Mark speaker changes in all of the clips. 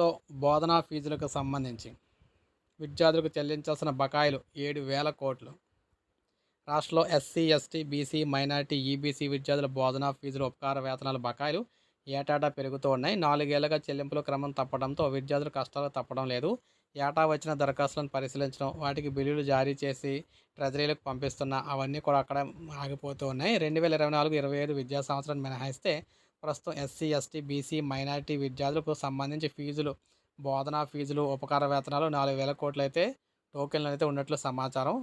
Speaker 1: రాష్ట్రంలో బోధనా ఫీజులకు సంబంధించి విద్యార్థులకు చెల్లించాల్సిన బకాయిలు ఏడు వేల కోట్లు. రాష్ట్రంలో SC ST BC minority EBC విద్యార్థుల బోధనా ఫీజులు ఉపకార వేతనాల బకాయిలు ఏటాటా పెరుగుతూ ఉన్నాయి. నాలుగేళ్ళుగా చెల్లింపుల క్రమం తప్పడంతో విద్యార్థులు కష్టాలు తప్పడం లేదు. ఏటా వచ్చిన దరఖాస్తులను పరిశీలించడం వాటికి బిల్లులు జారీ చేసి ట్రెజరీలకు పంపిస్తున్న అవన్నీ కూడా అక్కడ ఆగిపోతూ ఉన్నాయి. రెండు వేల ఇరవై నాలుగు ఇరవై ఐదు విద్యా సంవత్సరం మినహాయిస్తే ప్రస్తుతం ఎస్సీ ఎస్టీ బీసీ మైనారిటీ విద్యార్థులకు సంబంధించి ఫీజులు బోధనా ఫీజులు ఉపకార వేతనాలు నాలుగు వేల కోట్లు అయితే టోకెన్లు అయితే ఉన్నట్లు సమాచారం.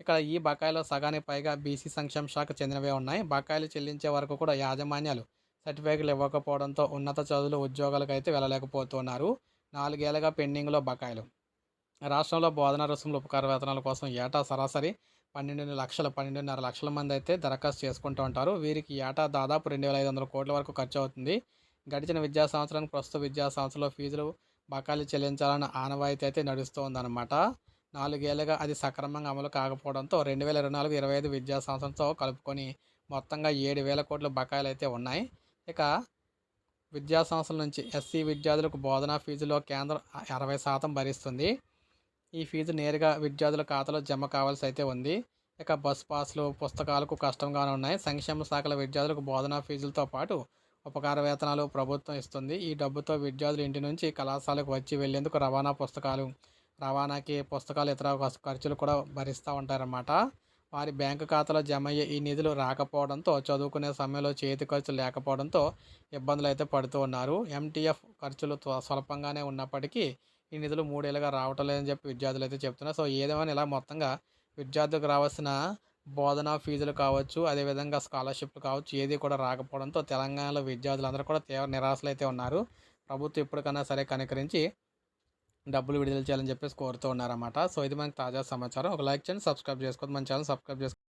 Speaker 1: ఇక్కడ ఈ బకాయిలో సగానికి పైగా బీసీ సంక్షేమ శాఖ చెందినవే ఉన్నాయి. బకాయిలు చెల్లించే వరకు కూడా యాజమాన్యాలు సర్టిఫికేట్లు ఇవ్వకపోవడంతో ఉన్నత చదువులు ఉద్యోగాలకు అయితే వెళ్ళలేకపోతున్నారు. నాలుగేళ్ళుగా పెండింగ్లో బకాయిలు. రాష్ట్రంలో బోధనా రుసుములు ఉపకార వేతనాల కోసం ఏటా సరాసరి పన్నెండు లక్షల పన్నెండున్నర లక్షల మంది అయితే దరఖాస్తు చేసుకుంటూ ఉంటారు. వీరికి ఏటా దాదాపు రెండు వేల ఐదు వందల కోట్ల వరకు ఖర్చు అవుతుంది గడిచిన విద్యా సంవత్సరానికి ప్రస్తుత విద్యా సంవత్సరంలో ఫీజులు బకాయిలు చెల్లించాలన్న ఆనవాయితీ అయితే నడుస్తుందన్నమాట నాలుగేళ్ళుగా అది సక్రమంగా అమలు కాకపోవడంతో రెండు వేల ఇరవై నాలుగు ఇరవై ఐదు విద్యా సంవత్సరంతో కలుపుకొని మొత్తంగా ఏడు వేల కోట్ల బకాయిలు అయితే ఉన్నాయి. ఇక విద్యా సంస్థల నుంచి ఎస్సీ విద్యార్థులకు బోధనా ఫీజులో కేంద్రం అరవై శాతం భరిస్తుంది. ఈ ఫీజు నేరుగా విద్యార్థుల ఖాతాలో జమ కావాల్సి అయితే ఉంది. ఇక బస్ పాస్లు పుస్తకాలకు కష్టంగానే ఉన్నాయి. సంక్షేమ శాఖల విద్యార్థులకు బోధనా ఫీజులతో పాటు ఉపకార వేతనాలు ప్రభుత్వం ఇస్తుంది. ఈ డబ్బుతో విద్యార్థులు ఇంటి నుంచి కళాశాలకు వచ్చి వెళ్ళేందుకు రవాణా పుస్తకాలు రవాణాకి పుస్తకాలు ఇతర ఖర్చులు కూడా భరిస్తూ ఉంటారన్నమాట. వారి బ్యాంకు ఖాతాలో జమ అయ్యే ఈ నిధులు రాకపోవడంతో చదువుకునే సమయంలో చేతి ఖర్చులు లేకపోవడంతో ఇబ్బందులు అయితే పడుతూ ఉన్నారు. ఎంటీఎఫ్ ఖర్చులు స్వల్పంగానే ఉన్నప్పటికీ ఈ నిధులు మూడేళ్ళుగా రావటం లేదని చెప్పి విద్యార్థులు అయితే చెప్తున్నారు. సో ఏదేమైనా ఇలా మొత్తంగా విద్యార్థులకు రావాల్సిన బోధన ఫీజులు కావచ్చు అదేవిధంగా స్కాలర్షిప్లు కావచ్చు ఏది కూడా రాకపోవడంతో తెలంగాణలో విద్యార్థులందరూ కూడా తీవ్ర నిరాశలు అయితే ఉన్నారు. ప్రభుత్వం ఇప్పటికన్నా సరే కనికరించి డబ్బులు విడుదల చేయాలని చెప్పేసి కోరుతూ ఉన్నారన్నమాట. సో ఇది మనకి తాజా సమాచారం. ఒక లైక్ చేయండి సబ్స్క్రైబ్ చేసుకోవద్దు. మన ఛానల్ సబ్స్క్రైబ్ చేసుకోండి